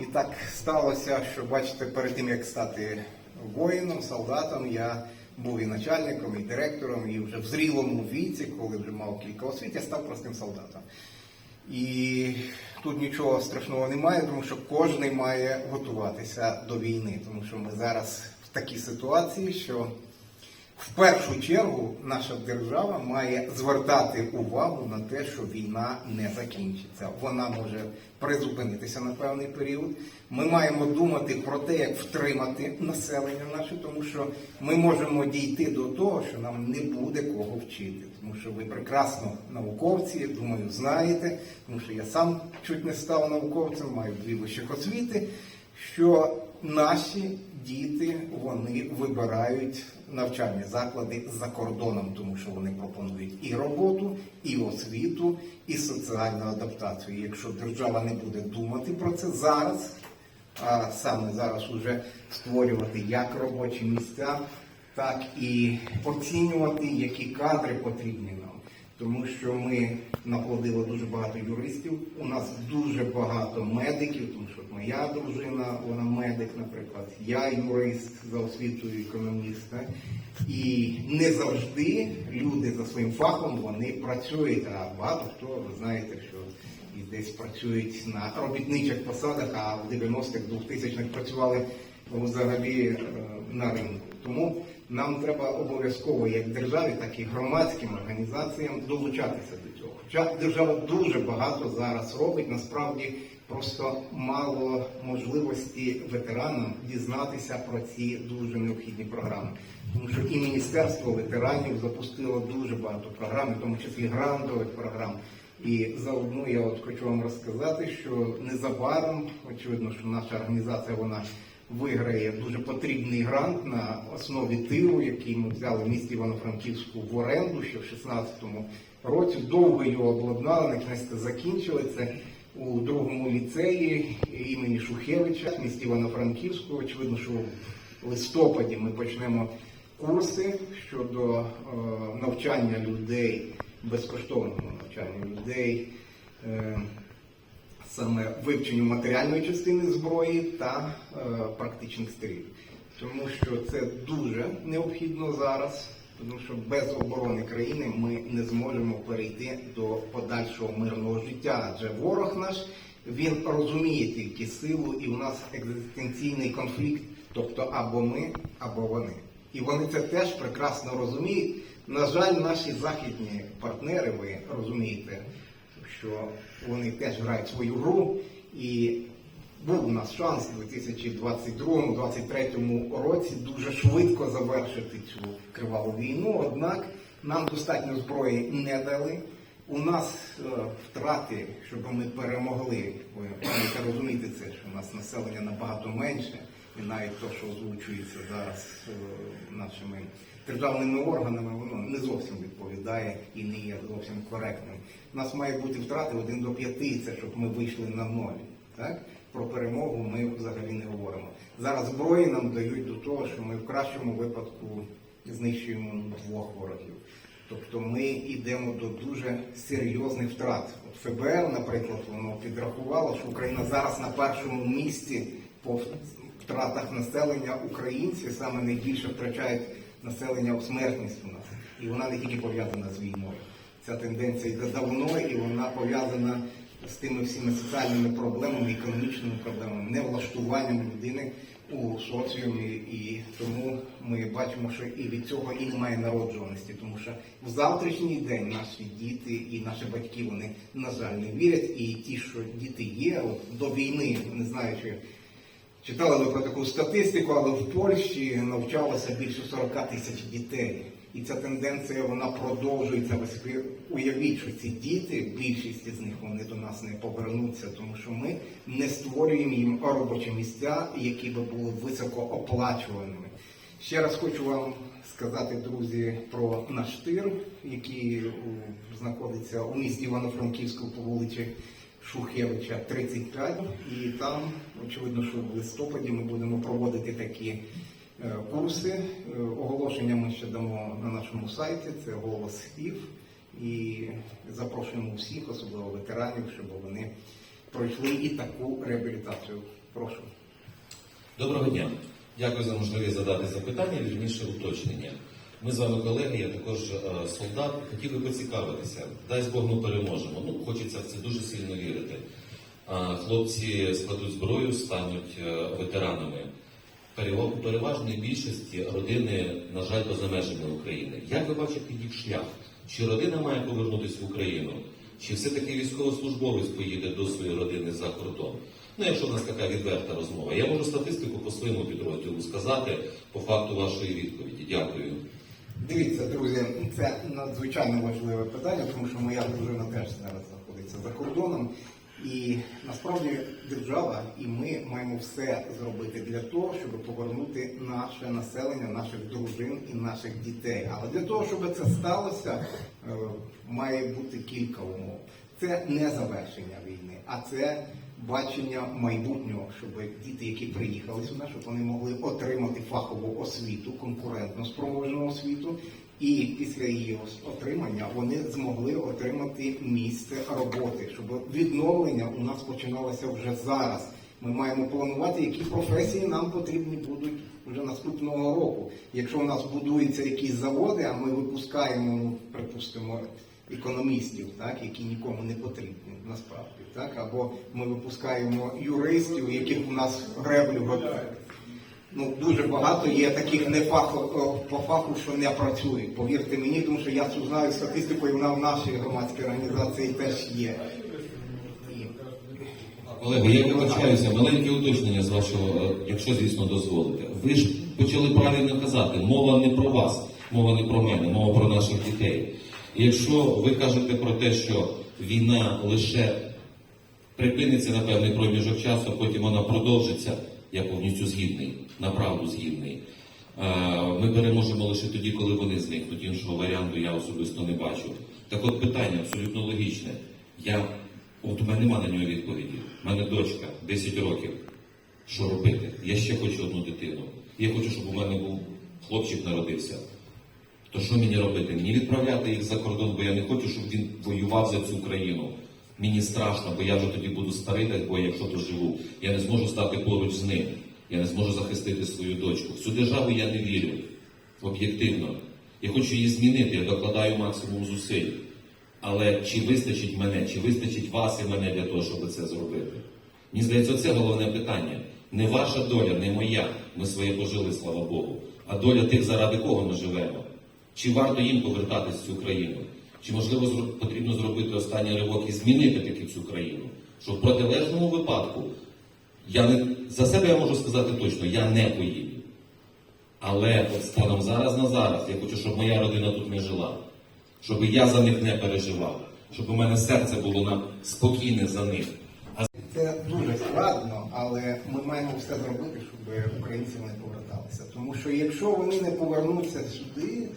І так сталося, що бачите, перед тим як стати воїном, солдатом, я був і начальником, і директором, і вже в зрілому віці, коли вже мав кілька освіт, я став простим солдатом. І тут нічого страшного немає, тому що кожен має готуватися до війни, тому що ми зараз в такій ситуації, що в першу чергу наша держава має звертати увагу на те, що війна не закінчиться. Вона може призупинитися на певний період. Ми маємо думати про те, як втримати населення наше, тому що ми можемо дійти до того, що нам не буде кого вчити. Тому що ви прекрасно науковці, думаю, знаєте, тому що я сам чуть не став науковцем, маю дві вищих освіти, що наші діти вони вибирають навчальні заклади за кордоном, тому що вони пропонують і роботу, і освіту, і соціальну адаптацію. Якщо держава не буде думати про це зараз, а саме зараз уже створювати як робочі місця, так і оцінювати, які кадри потрібні нам. Тому що ми наплодили дуже багато юристів. У нас дуже багато медиків, тому що моя дружина, вона медик, наприклад, я юрист за освітою економіст. І не завжди люди за своїм фахом вони працюють. А багато хто ви знаєте, що і десь працюють на робітничих посадах, а в 90-х, 2000-х працювали взагалі е, на ринку. Тому нам треба обов'язково як державі, так і громадським організаціям долучатися до цього. Хоча держава дуже багато зараз робить, насправді просто мало можливості ветеранам дізнатися про ці дуже необхідні програми. Тому що і Міністерство ветеранів запустило дуже багато програм, в тому числі грантових програм. І заодно я от хочу вам розказати, що незабаром, очевидно, що наша організація вона виграє дуже потрібний грант на основі тиру, який ми взяли в місті Івано-Франківську в оренду ще в 16-му році. Довго його обладнали, на кінець закінчили це у другому ліцеї імені Шухевича в місті Івано-Франківську. Очевидно, що в листопаді ми почнемо курси щодо е, навчання людей, безкоштовного навчання людей. е, саме вивченню матеріальної частини зброї та е, практичних стрільб. Тому що це дуже необхідно зараз, тому що без оборони країни ми не зможемо перейти до подальшого мирного життя. Адже ворог наш він розуміє тільки силу, і у нас екзистенційний конфлікт, тобто або ми, або вони. І вони це теж прекрасно розуміють. На жаль, наші західні партнери, ви розумієте, що вони теж грають свою гру. І був у нас шанс у 2022-2023 році дуже швидко завершити цю криваву війну. Однак нам достатньо зброї не дали. У нас е, втрати, щоб ми перемогли. Ви маєте розуміти це, що у нас населення набагато менше, і навіть те, що озвучується зараз е, нашими державними органами, воно не зовсім відповідає і не є зовсім коректним. У нас має бути втрати 1 до 5, це щоб ми вийшли на ноль. Так? Про перемогу ми взагалі не говоримо. Зараз зброї нам дають до того, що ми в кращому випадку знищуємо двох ворогів. Тобто ми йдемо до дуже серйозних втрат. От ФБР, наприклад, воно підрахувало, що Україна зараз на першому місці по втратах населення українці саме найбільше втрачають населення у смертність у нас. І вона не тільки пов'язана з війною. Ця тенденція йде давно і вона пов'язана з тими всіми соціальними проблемами, економічними проблемами, невлаштуванням людини у соціумі. І тому ми бачимо, що і від цього і немає народжуваності, тому що в завтрашній день наші діти і наші батьки вони на жаль не вірять. І ті, що діти є, от до війни, не знаю, чи Читали ви про таку статистику, але в Польщі навчалося більше 40 тисяч дітей. І ця тенденція вона продовжується. Ви собі уявіть, що ці діти, більшість із них вони до нас не повернуться, тому що ми не створюємо їм робочі місця, які би були високо оплачуваними. Ще раз хочу вам сказати, друзі, про наш тир, який знаходиться у місті Івано-Франківську по вулиці Шухевича 35. І там, очевидно, що в листопаді ми будемо проводити такі курси. Е, Оголошення ми ще дамо на нашому сайті, це голос ІФ. І запрошуємо всіх, особливо ветеранів, щоб вони пройшли і таку реабілітацію. Прошу. Доброго дня. Дякую за можливість задати запитання, вірніше уточнення. Ми з вами колеги, я також е, солдат. Хотів би поцікавитися. Дай Бог ми переможемо. Ну, хочеться в це дуже сильно вірити. Хлопці складуть зброю, стануть е, ветеранами. Перева- У більшості родини, на жаль, поза межами України. Як ви бачите їх шлях? Чи родина має повернутися в Україну? Чи все-таки військовослужбовець поїде до своєї родини за кордон? Ну, якщо у нас така відверта розмова, я можу статистику по своєму підрозділу сказати по факту вашої відповіді. Дякую. Дивіться, друзі, це надзвичайно важливе питання, тому що моя дружина теж зараз знаходиться за кордоном. І насправді держава і ми маємо все зробити для того, щоб повернути наше населення, наших дружин і наших дітей. Але для того, щоб це сталося, е, має бути кілька умов. Це не завершення війни, а це бачення майбутнього, щоб діти, які приїхали сюди, щоб вони могли отримати фахову освіту, конкурентно спроможну освіту, і після її отримання вони змогли отримати місце роботи, щоб відновлення у нас починалося вже зараз. Ми маємо планувати, які професії нам потрібні будуть вже наступного року. Якщо у нас будуються якісь заводи, а ми випускаємо, ну, припустимо, економістів, так, які нікому не потрібні насправді, так, або ми випускаємо юристів, яких у нас греблю. Ну, дуже багато є таких не фаху, по фаху, що не працюють. Повірте мені, тому що я цю знаю статистику, і вона в нашій громадській організації теж є. Колеги, я вибачаюся, маленьке уточнення з вашого, е, якщо звісно дозволите. Ви ж почали правильно казати, мова не про вас, мова не про мене, мова про наших дітей. Якщо ви кажете про те, що війна лише припиниться на певний проміжок часу, потім вона продовжиться, я повністю згідний, направду згідний. Е, Ми переможемо лише тоді, коли вони зникнуть. Іншого варіанту я особисто не бачу. Так от питання абсолютно логічне. Я от у мене немає на нього відповіді. У мене дочка 10 років. Що робити? Я ще хочу одну дитину. Я хочу, щоб у мене був хлопчик народився. То що мені робити? Мені відправляти їх за кордон, бо я не хочу, щоб він воював за цю країну. Мені страшно, бо я вже тоді буду старий, дай Бог, якщо доживу. Я не зможу стати поруч з ним. Я не зможу захистити свою дочку. В цю державу я не вірю. Об'єктивно. Я хочу її змінити, я докладаю максимум зусиль. Але чи вистачить мене, чи вистачить вас і мене для того, щоб це зробити? Мені здається, це головне питання. Не ваша доля, не моя. Ми своє пожили, слава Богу. А доля тих, заради кого ми живемо. Чи варто їм повертатись в цю країну? Чи можливо потрібно зробити останній ривок і змінити таки цю країну? Що в протилежному випадку я не за себе я можу сказати точно, я не поїду. Але от станом зараз на зараз я хочу, щоб моя родина тут не жила, щоб я за них не переживав, щоб у мене серце було на спокійне за них. А Це дуже складно, але ми маємо все зробити, щоб українці не поверталися. Тому що якщо вони не повернуться сюди,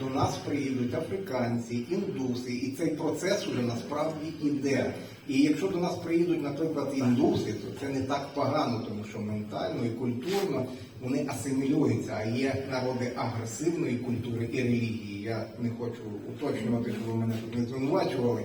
до нас приїдуть африканці, індуси, і цей процес уже насправді іде. І якщо до нас приїдуть, наприклад, індуси, то це не так погано, тому що ментально і культурно вони асимілюються, а є народи агресивної культури і релігії. Я не хочу уточнювати, щоб ви мене тут не звинувачували.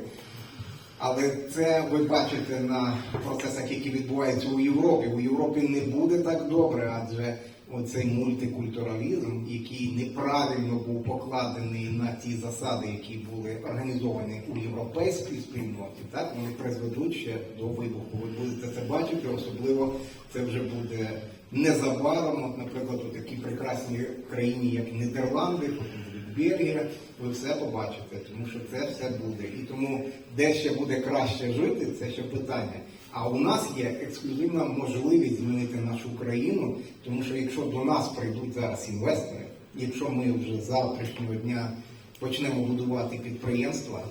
Але це ви бачите на процесах, які відбуваються у Європі. У Європі не буде так добре, адже оцей мультикультуралізм, який неправильно був покладений на ті засади, які були організовані у європейській спільноті, так вони призведуть ще до вибуху. Ви будете це бачити, особливо це вже буде незабаром. От, наприклад, у такій прекрасній країні, як Нідерланди, будуть Бельгія, ви все побачите, тому що це все буде. І тому де ще буде краще жити, це ще питання. А у нас є ексклюзивна можливість змінити нашу країну, тому що якщо до нас прийдуть зараз інвестори, якщо ми вже завтрашнього дня почнемо будувати підприємства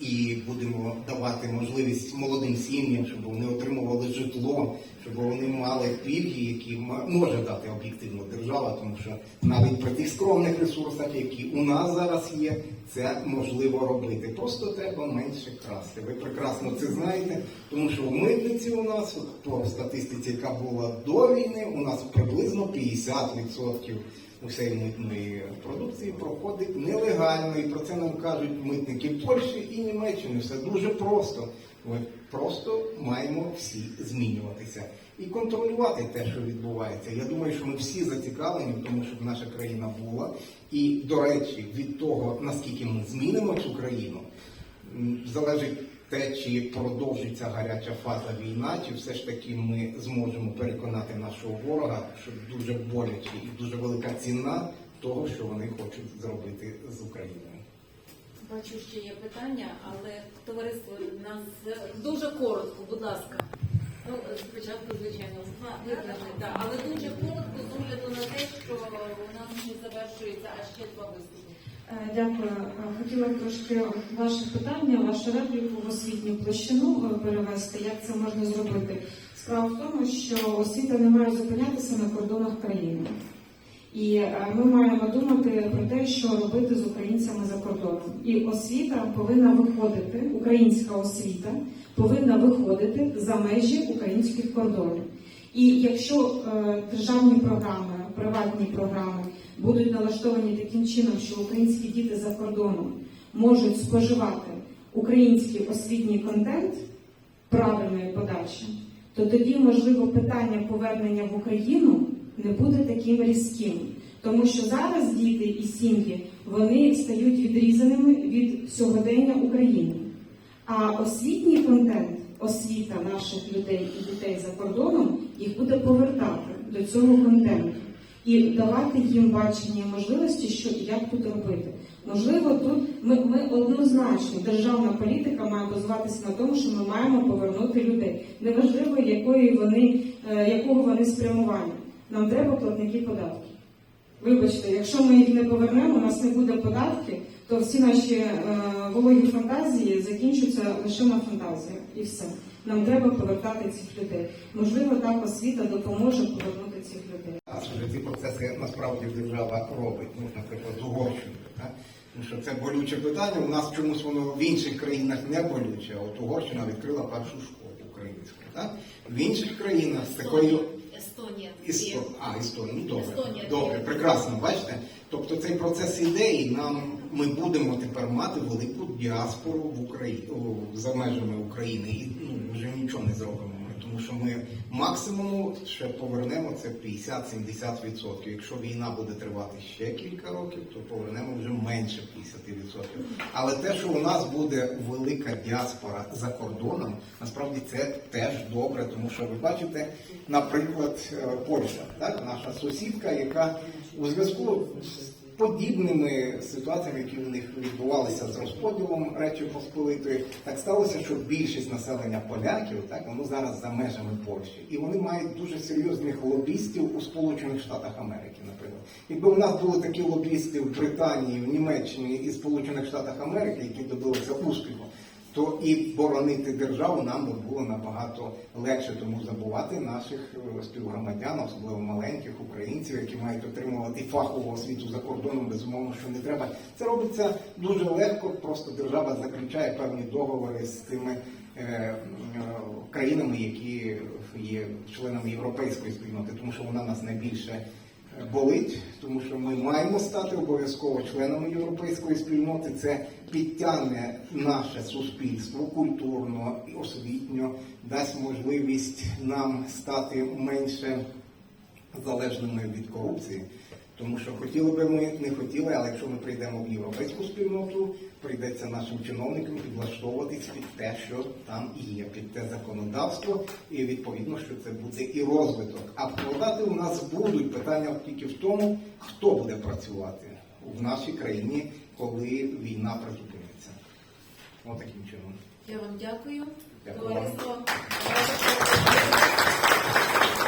і будемо давати можливість молодим сім'ям, щоб вони отримували житло, щоб вони мали пільги, які може дати об'єктивно держава, тому що навіть при тих скромних ресурсах, які у нас зараз є, це можливо робити. Просто треба менше красти. Ви прекрасно це знаєте, тому що в митниці у нас от по статистиці, яка була до війни, у нас приблизно 50% усієї митної продукції проходить нелегально, і про це нам кажуть митники Польщі і Німеччини. Все дуже просто. Ми просто маємо всі змінюватися. і контролювати те, що відбувається. Я думаю, що ми всі зацікавлені тому, щоб наша країна була. І, до речі, від того, наскільки ми змінимо цю країну, залежить те, чи продовжиться гаряча фаза війна, чи все ж таки ми зможемо переконати нашого ворога, що дуже боляче і дуже велика ціна того, що вони хочуть зробити з Україною. Бачу, що є питання, але товариство нас дуже коротко, будь ласка. Ну, спочатку, звичайно, визначить, але дуже коротко з огляду на те, що у нас не завершується, а ще два виступи. Е, Дякую. Е, Хотіла трошки ваше питання, вашу репліку в освітню площину е, перевести. Як це можна зробити? Справа в тому, що освіта не має зупинятися на кордонах країни. І ми маємо думати про те, що робити з українцями за кордоном. І освіта повинна виходити, українська освіта повинна виходити за межі українських кордонів. І якщо державні програми, приватні програми будуть налаштовані таким чином, що українські діти за кордоном можуть споживати український освітній контент правильної подачі, то тоді, можливо, питання повернення в Україну не буде таким різким. Тому що зараз діти і сім'ї вони стають відрізаними від сьогодення України. А освітній контент, освіта наших людей і дітей за кордоном їх буде повертати до цього контенту і давати їм бачення можливості, що як тут робити. Можливо, тут ми, ми однозначно державна політика має базуватися на тому, що ми маємо повернути людей. Неважливо, якої вони, е, якого вони спрямування. Нам треба платники податків. Вибачте, якщо ми їх не повернемо, у нас не буде податки, то всі наші е, вологі фантазії закінчаться лише на фантазіях і все. Нам треба повертати цих людей. Можливо, так освіта допоможе повернути цих людей. Ці процеси насправді держава робить, ну, наприклад, з Угорщиною. Тому що це болюче питання. У нас чомусь воно в інших країнах не болюче, а от Угорщина відкрила першу школу українську. Так? В інших країнах з такою Естонія. Істо... А, Естонія, ну добре. Естонія. Добре, прекрасно, бачите? Тобто цей процес іде, і нам ми будемо тепер мати велику діаспору в Україні за межами України. І ну, вже нічого не зробимо. Тому що ми максимум ще повернемо це 50-70%. Якщо війна буде тривати ще кілька років, то повернемо вже менше 50%. Але те, що у нас буде велика діаспора за кордоном, насправді це теж добре, тому що ви бачите, наприклад, е, Польща, так, наша сусідка, яка у зв'язку з подібними ситуаціями, які у них відбувалися з розподілом Речі Посполитої, так сталося, що більшість населення поляків, так воно зараз за межами Польщі, і вони мають дуже серйозних лобістів у Сполучених Штатах Америки, наприклад. Якби у нас були такі лобісти в Британії, в Німеччині і Сполучених Штатах Америки, які добилися успіху, то і боронити державу нам би було набагато легше, тому забувати наших е, співгромадян, особливо маленьких українців, які мають отримувати фахову освіту за кордоном, безумовно, що не треба. Це робиться дуже легко. Просто держава заключає певні договори з тими е, е, країнами, які є членами європейської спільноти, тому що вона нас найбільше болить, тому що ми маємо стати обов'язково членами європейської спільноти. Це підтягне наше суспільство культурно і освітньо, дасть можливість нам стати менше залежними від корупції. Тому що хотіли би ми не хотіли, але якщо ми прийдемо в європейську спільноту, прийдеться нашим чиновникам підлаштовуватись під те, що там є, під те законодавство, і відповідно, що це буде і розвиток. А вкладати у нас будуть питання тільки в тому, хто буде працювати в нашій країні, коли війна призупиниться. Отаким чином. Я вам дякую. Дякую.